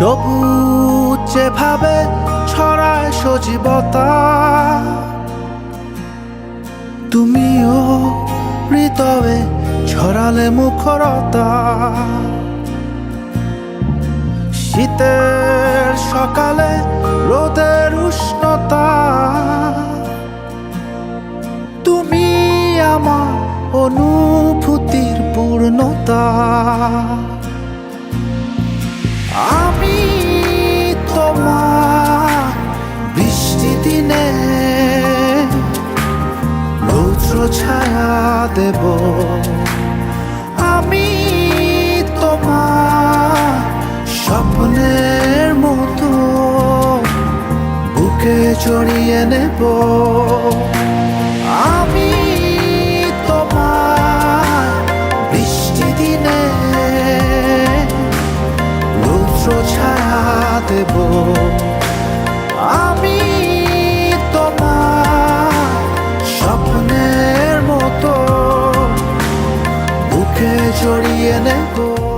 সবুজ যেভাবে ছড়ায় সজীবতা। তুমিও হৃদয়ে ছড়ালে মুখরতা। শীতের সকালে রোদের উষ্ণতা। তুমি আমার অনুভূতির পূর্ণতা। রৌদ্র ছায়া দেব। আমি তোমার স্বপ্নের মতো বুকে জড়িয়ে নেব। আমি তোমার বৃষ্টি দিনে রৌদ্র ছায়া দেব। জড়িয়ে নেব।